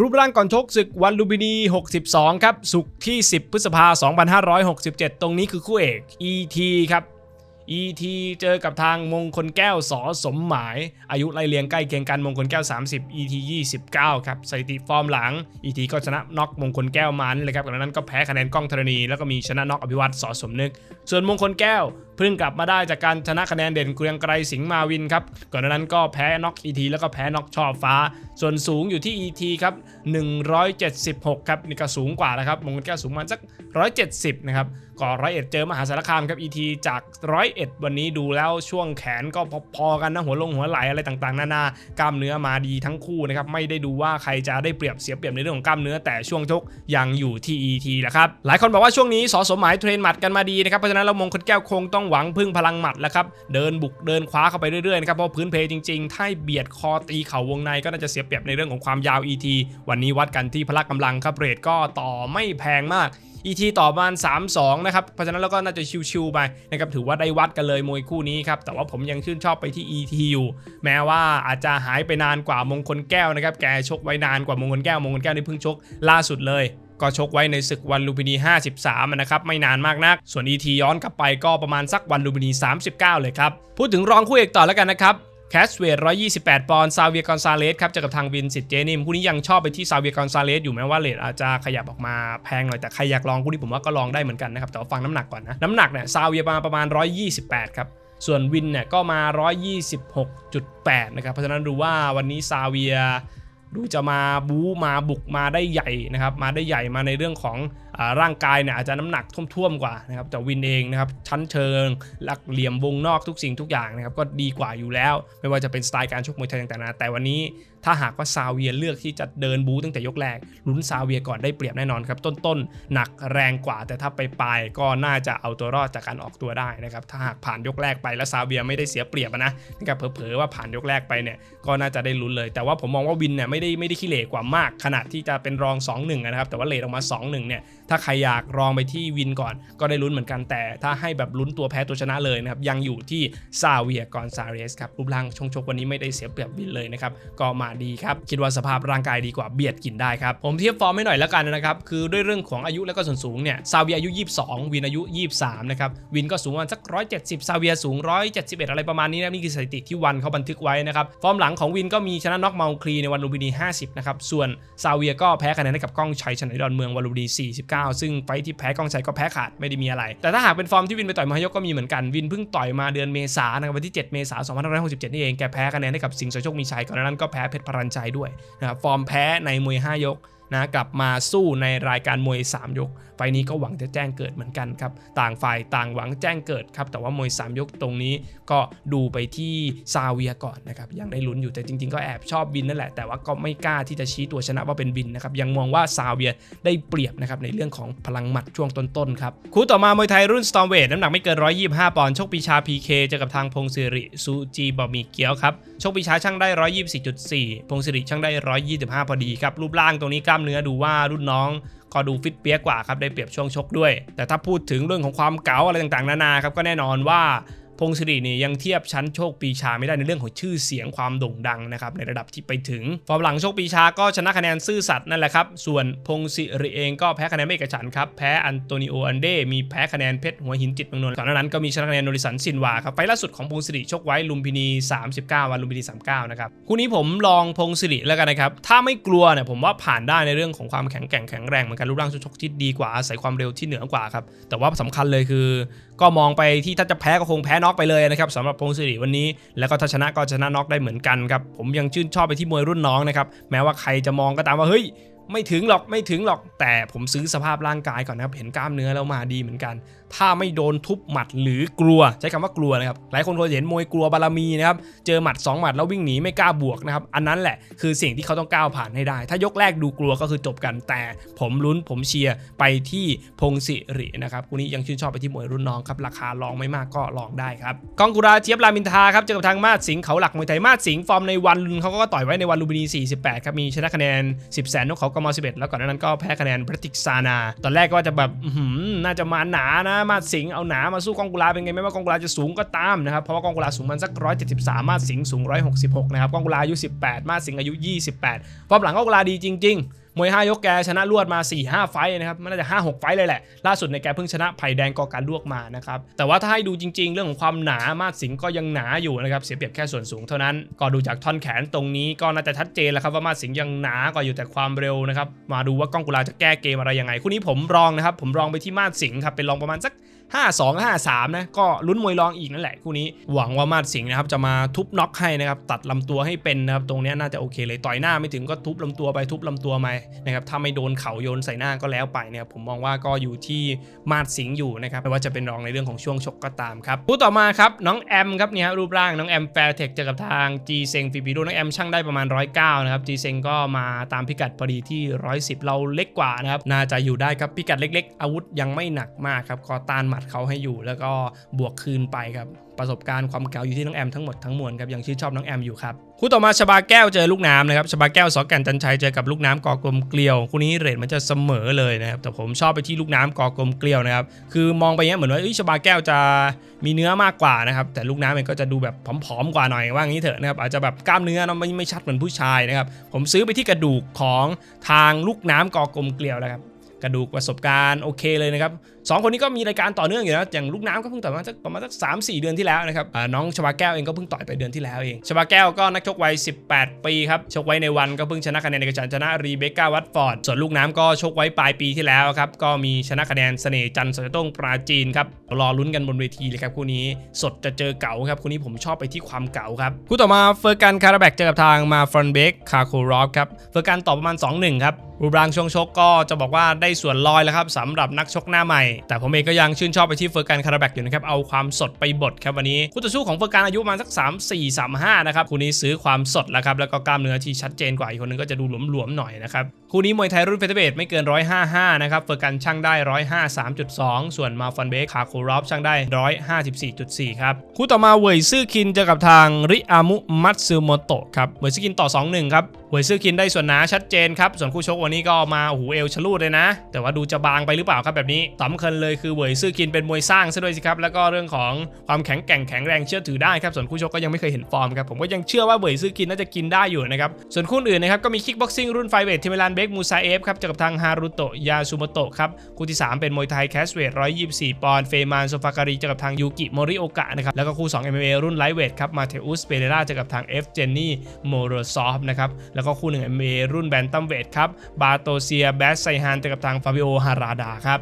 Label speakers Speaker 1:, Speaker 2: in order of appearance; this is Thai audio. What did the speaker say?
Speaker 1: รูปร่างก่อนชกศึกวันลุมพินี 62 ครับ สุกร์ที่ 10 พฤษภา 2567 ตรงนี้คือคู่เอก ET ครับ ET เจอกับทางมงคลแก้วสอสมหมาย อายุไล่เลียงใกล้เคียงกันมงคลแก้ว 30 ET 29 ครับสถิติฟอร์มหลัง ET ก็ชนะน็อกมงคลแก้วมานี่เลยครับก่อนหน้านั้นก็แพ้คะแนนกล้องธรณี แล้วก็มีชนะน็อกอภิวัตสอสมนึก ส่วนมงคลแก้ว เพิ่งกลับมาได้จากการชนะคะแนนเด่นเกรียงไกรสิงห์มาวินครับก่อนหน้านั้นก็แพ้น็อก ET แล้วก็แพ้น็อกช่อฟ้า ส่วนสูงอยู่ที่ ET ครับ176 ครับนี่ก็สูงกว่านะครับมงคลแก้วสูงประมาสัก 170 นะครับก่อร้อยเอ็ดเจอมหาสารคามครับ ET จากร้อยเอ็ดวันนี้ดูแล้วช่วงแขนก็พอๆกันนะหัวลงหัวไหลอะไรต่างๆนานากล้ามเนื้อมาดีทั้งคู่นะครับไม่ได้ดูว่าใครจะได้เปรียบเสียเปรียบในเรื่องของกล้ามเนื้อแต่ช่วงชกยังอยู่ที่ ET แหละครับหลายคนบอกว่าช่วงนี้สอสมหมายเทรนหมัดกันมาดีนะครับเพราะฉะนั้นเรามงคลแก้วคงต้องหวังพึ่งพลังหมัดแล้วครับ เดินบุกเดินคว้าเข้าไปเรื่อยๆนะครับเพราะพื้นเพจริงๆถ้าเบียดคอตีเข่าวงในก็น่าจะเสียเปรียบในเรื่องของความยาว ET วันนี้วัดกันที่พละกำลังครับเรทก็ต่อไม่แพงมาก ET ต่อประมาณ3-2 นะครับ เพราะฉะนั้นเราก็น่าจะชิวๆไปนะครับ ถือว่าได้วัดกันเลยมวยคู่นี้ครับ แต่ว่าผมยังชื่นชอบไปที่ ET อยู่ แม้ว่าอาจจะหายไปนานกว่ามงคลแก้วนะครับ แกชกไว้นานกว่ามงคลแก้ว มงคลแก้วนี่เพิ่งชกล่าสุดเลย ก็ชกไว้ในศึกวันลุมพินี 53 นะครับ ไม่นานมากนัก ส่วน ET ย้อนกลับไปก็ประมาณสักวันลุมพินี 39 เลยครับ พูดถึงรองคู่เอกต่อแล้วกันนะครับแคสเวท128 ปอนด์ซาเวียกอนซาเลสครับจอกับทางวินสิตเจนิมคู่นี้ยังชอบไปที่ซาเวียกอนซาเลสอยู่แม้ว่าเลทอาจจะขยับออกมาแพงหน่อยแต่ใครอยากลองคู่นี้ผมว่าก็ลองได้เหมือนกันนะครับ แต่ว่าฟังน้ำหนักก่อนนะ น้ำหนักเนี่ยซาเวียมาประมาณ 128 ครับส่วนวินเนี่ยก็มา 126.8 นะครับ เพราะฉะนั้นดูว่าวันนี้ซาเวีย ดูจะมาบู๊มาบุกมาได้ใหญ่นะครับ มาได้ใหญ่มาในเรื่องของ ร่างกายเนี่ยอาจจะน้ำหนักท่วมๆกว่านะครับแต่วินเองนะครับชั้นเชิงหลักเหลี่ยมวงนอกทุกสิ่งทุกอย่างนะครับก็ดีกว่าอยู่แล้ว ไม่ว่าจะเป็นสไตล์การชกมวยไทยต่างๆนะแต่วันนี้ถ้าหากว่าซาเวียเลือกที่จะเดินบู๊ตั้งแต่ยกแรกลุ้นซาเวียก่อนได้เปรียบแน่นอนครับต้นๆหนักแรงกว่า แต่ถ้าไปปลายก็น่าจะเอาตัวรอดจากการออกตัวได้นะครับถ้าหากผ่านยกแรกไปแล้วซาเวียไม่ได้เสียเปรียบนะนะครับเผลอๆว่าผ่านยกแรกไปเนี่ยก็น่าจะได้ลุ้นเลย แต่ว่าผมมองว่าวินเนี่ยไม่ได้ไม่ได้ขี้เหร่กว่ามาก ขนาดที่จะเป็นรอง 2-1 นะครับแต่ว่าเลทออกมา 2-1 เนี่ยถ้าใครอยากรองไปที่วินก่อนก็ได้ลุ้นเหมือนกันแต่ถ้าให้แบบลุ้นตัวแพ้ตัวชนะเลยนะครับยังอยู่ที่ซาเวียกอนซาเรสครับรูปร่างชงชกวันนี้ไม่ได้เสียเปรียบวินเลยนะครับก็มาดีครับคิดว่าสภาพร่างกายดีกว่าเบียดกินได้ครับผมเทียบฟอร์มไม่หน่อยแล้วกันนะครับคือด้วยเรื่องของอายุและก็ส่วนสูงเนี่ยซาเวียอายุ 22 วินอายุ 23นะครับวินก็สูงประมาณสัก 170 ซาเวียสูง 171 อะไรประมาณนี้นะนี่คือสถิติที่วันเขาบันทึกไว้นะครับฟอร์มหลังของวินก็มีชนะน็อกเมาคลีในวันลุมพินี 50นะครับส่วนซาเวียก็แพ้คะแนนให้กับก้องชัยชนะดอนเมืองวันลุมพินี49ซึ่งไฟท์ที่แพ้ก้องชัยก็แพ้ขาดไม่ได้มีอะไร แต่ถ้าหากเป็นฟอร์มที่วินไปต่อยมหายกก็มีเหมือนกันวินเพิ่งต่อยมาเดือนเมษายนนะครับวันที่ 7 เมษายน2567 นี่เองแกแพ้คะแนนให้กับสิงห์สโชคมีชัยก่อนหนานั้นก็แพ้เพชรพรัญชัยด้วยนะครับฟอร์มแพ้ในมวย5ยก นะกลับมาสู้ในรายการมวย 3 ยก ไฟนี้ก็หวังจะแจ้งเกิดเหมือนกันครับ ต่างฝ่ายต่างหวังแจ้งเกิดครับ แต่ว่ามวย 3 ยกตรงนี้ก็ดูไปที่ซาเวียก่อนนะครับ ยังได้ลุ้นอยู่แต่จริง ๆ ก็แอบชอบวินนั่นแหละ แต่ว่าก็ไม่กล้าที่จะชี้ตัวชนะว่าเป็นวินนะครับ ยังมองว่าซาเวียได้เปรียบนะครับในเรื่องของพลังหมัดช่วงต้นๆครับ คู่ต่อมามวยไทยรุ่นสตอมเวทน้ำหนักไม่เกิน 125 ปอนด์ โชคปีชา PK เจอกับทางพงศิริซูจีบะหมี่เกี๊ยวครับ โชคปีชาช่างได้ 124.4 พงศิริช่างได้ 125 พอดีครับ รูปร่างตรงนี้กล้ามเนื้อดูว่ารุ่นน้องก็ดูฟิตเปียกกว่าครับได้เปรียบช่วงชกด้วย แต่ถ้าพูดถึงเรื่องของความเก๋าอะไรต่างๆนานาครับก็แน่นอนว่า พงศิรินี่ยังเทียบชั้นโชคปีชาไม่ได้ในเรื่องของชื่อเสียงความโด่งดังนะครับในระดับที่ไปถึง ฟอร์มหลังโชคปีชาก็ชนะคะแนนซื่อสัตย์นั่นแหละครับ ส่วนพงศิริเองก็แพ้คะแนนไม่เอกฉันครับ แพ้อันโตนิโออันเดมีแพ้คะแนนเพชรหัวหินจิตเมืองนนท์ก่อนหน้านั้นก็มีชนะคะแนนโนริสันซินวาครับไฟล่าสุดของพงศิริชกไว้ลุมพินี 39 วันลุมพินี 39 นะครับ คู่นี้ผมลองพงศิริแล้วกันนะครับ ถ้าไม่กลัวเนี่ยผมว่าผ่านได้ในเรื่องของความแข็งแกร่งแข็งแรงเหมือนกันรูปร่างชกที่ดีกว่าอาศัยความเร็วที่เหนือกว่าครับ แต่ว่าสำคัญเลยคือ ก็มองไปที่ถ้าจะแพ้ก็คงแพ้น็อกไปเลยนะครับสำหรับพงศิริวันนี้ แล้วก็ถ้าชนะก็ชนะน็อกได้เหมือนกันครับผมยังชื่นชอบไปที่มวยรุ่นน้องนะครับแม้ว่าใครจะมองก็ตามว่าเฮ้ย ไม่ถึงหรอกไม่ถึงหรอก แต่ผมซื้อสภาพร่างกายก่อนนะครับ เห็นกล้ามเนื้อแล้วมาดีเหมือนกัน ถ้าไม่โดนทุบหมัดหรือกลัวใช้คำว่ากลัวนะครับ หลายคนเคยเห็นมวยกลัวบารมีนะครับ เจอหมัด 2 หมัดแล้ววิ่งหนีไม่กล้าบวกนะครับ อันนั้นแหละคือสิ่งที่เขาต้องก้าวผ่านให้ได้ ถ้ายกแรกดูกลัวก็คือจบกัน แต่ผมลุ้นผมเชียร์ไปที่พงศิรินะครับคู่นี้ยังชื่นชอบไปที่มวยรุ่นน้องครับ ราคาลองไม่มากก็ลองได้ครับ กองกุราเจี๊ยบรามินทาครับเจอกับทางมาดสิงเขาหลักมวยไทยมาดสิงฟอร์มในวันเขาก็ต่อยไว้ในวันลุมพินี48ครับมีชนะคะแนน 10แสนนกเขาก็ม11 แล้วก่อนหนานั้นก็แพ้คะแนนพระติกซานา ตอนแรกก็ว่าจะแบบน่าจะมาหนานะมาสิงเอาหนามาสู้กองกุลาเป็นไงไม่ว่ากองกุลาจะสูงก็ตามนะครับเพราะว่ากองกุลาสูงมันสัก 173 มาดสิงสูง 166 นะครับกองกุลาอายุ 18 มาสิงอายุ 28ฟอร์มหลังกองกุลาดีจริง ๆ มวย5ยกแกชนะรวดมา 4-5 ไฟนะครับมันน่าจะ5-6 ไฟเลยแหละ ล่าสุดในแกเพิ่งชนะไผ่แดงกอการลวกมานะครับแต่ว่าถ้าให้ดูจริง ๆ เรื่องของความหนามาดสิงก็ยังหนาอยู่นะครับเสียเปรียบแค่ส่วนสูงเท่านั้น ก็ดูจากท่อนแขนตรงนี้ก็น่าจะชัดเจนแล้วครับว่ามาดสิงยังหนากว่าอยู่แต่ความเร็วนะครับมาดูว่ากล้องกุลาจะแก้เกมอะไรยังไงคู่นี้ผมรองนะครับผมรองไปที่มาดสิงครับเป็นรองประมาณสัก 5-2 5-3นะก็ลุ้นมวยรองอีกนั่นแหละคู่นี้หวังว่ามาดสิงห์นะครับจะมาทุบน็อกให้นะครับตัดลำตัวให้เป็นนะครับตรงนี้น่าจะโอเคเลยต่อยหน้าไม่ถึงก็ทุบลำตัวไปทุบลำตัวมานะครับถ้าไม่โดนเข่าโยนใส่หน้าก็แล้วไปนะครับผมมองว่าก็อยู่ที่มาดสิงห์อยู่นะครับไม่ว่าจะเป็นรองในเรื่องของช่วงชกก็ตามครับคู่ต่อมาครับน้องแอมครับเนี่ยฮะรูปร่างน้องแอมแฟร์เทคเจอกับทางจีเซงฟิบิโดน้องแอมช่างได้ประมาณ 109นะครับจีเซงก็มาตามพิกัดพอดีที่ 110 เราเล็กกว่านะครับน่าจะอยู่ได้ครับพิกัดเล็ก ๆ อาวุธยังไม่หนักมากครับก็ต้านหมัดเขาให้อยู่ แล้วก็บวกคืนไปครับประสบการณ์ความเก่าอยู่ที่น้องแอมทั้งหมดทั้งมวลครับยังชื่นชอบน้องแอมอยู่ครับคู่ต่อมาชบาแก้วเจอลูกน้ำนะครับชบาแก้วสอแก่นจันชัยเจอกับลูกน้ำกอกลมเกลียวคู่นี้เรทมันจะเสมอเลยนะครับแต่ผมชอบไปที่ลูกน้ำกอกลมเกลียวนะครับคือมองไปเนี้ยเหมือนว่าชบาแก้วจะมีเนื้อมากกว่านะครับแต่ลูกน้ำเองก็จะดูแบบผอมๆกว่าหน่อยว่างี้เถอะนะครับอาจจะแบบกล้ามเนื้อนอะไม่ไม่ชัดเหมือนผู้ชายนะครับผมซื้อไปที่กระดูกของทางลูกน้ำกอกลมเกลียวแล้วครับ กระดูกประสบการณ์โอเคเลยนะครับสองคนนี้ก็มีรายการต่อเนื่องอยู่นะอย่างลูกน้ำก็เพิ่งต่อยมาสักประมาณสักสามสี่เดือนที่แล้วนะครับน้องชบาแก้วเองก็เพิ่งต่อยไปเดือนที่แล้วเองชบาแก้วก็นักชกวัย 18 ปีครับชกไว้ในวันก็เพิ่งชนะคะแนนเอกฉันชนะรีเบคก้าวัตฟอร์ดส่วนลูกน้ำก็ชกไว้ปลายปีที่แล้วครับก็มีชนะคะแนนเสน่ห์จันทร์สจต้งปราจีนครับรอลุ้นกันบนเวทีเลยครับคู่นี้สดจะเจอเก๋าครับคู่นี้ผมชอบไปที่ความเก๋าครับคู่ต่อมาเฟอร์กันคาราแบกเจอกับทางมาฟรอนเบกคาโครอฟครับเฟอร์กันต่อประมาณ2-1ครับ รูปร่างช่วงชกก็จะบอกว่าได้ส่วนลอยแล้วครับสำหรับนักชกหน้าใหม่ แต่ผมเองก็ยังชื่นชอบไปที่เฟอร์กันคาราแบกอยู่นะครับ เอาความสดไปบดครับวันนี้คู่ต่อสู้ของเฟอร์กันอายุประมาณสัก 3 4 3 5 นะครับคู่นี้ซื้อความสดแล้วครับแล้วก็กล้ามเนื้อที่ชัดเจนกว่าอีกคนนึงก็จะดูหลวมๆหน่อยนะครับคู่นี้มวยไทยรุ่นเฟเธอร์เบทไม่เกิน 155 นะครับเฟอร์กันช่างได้ 153.2 ส่วนมาฟันเบคคาโครอฟช่างได้ 154.4 ครับ คู่ต่อมาเวยซื่อคินเจอกับทางริอามุมัตซึโมโตะครับเวยซื่อคินต่อ 2-1 ครับหวยซื่อคินได้ส่วนหนาชัดเจนครับส่วนคู่ชกวันนี้ก็มาโอ้โหเอวชะลูดเลยนะ แต่ว่าดูจะบางไปหรือเปล่าครับแบบนี้สำคัญเลยคือหวยซื่อคินเป็นมวยสร้างซะด้วยสิครับแล้วก็เรื่องของความแข็งแกร่งแข็งแรงเชื่อถือได้ครับส่วนคู่ชกก็ยังไม่เคยเห็นฟอร์มครับผมก็ยังเชื่อว่าหวยซื่อคินน่าจะกินได้อยู่นะครับส่วนคู่อื่นนะครับก็มีคิกบ็อกซิ่งรุ่นไฟเวททิเมลันเบกมูซาเอฟครับเจอกับทางฮารุโตะยาซูโมโตะครับคู่ที่ 3 เป็นมวยไทยแคสเวท124 ปอนด์เฟมานโซฟาการีเจอกับทางยูกิโมริโอกะนะครับแล้วก็คู่ 2 MMA รุ่นไลท์เวทครับมาเทอุสเปเรราเจอกับทางเอฟเจนนี่โมโรซอฟนะครับแล้วก็คู่1 MMA รุ่นแบนตัมเวทครับบาโตเซียแบสไซฮานเจอกับทางฟาบิโอฮาราดาครับ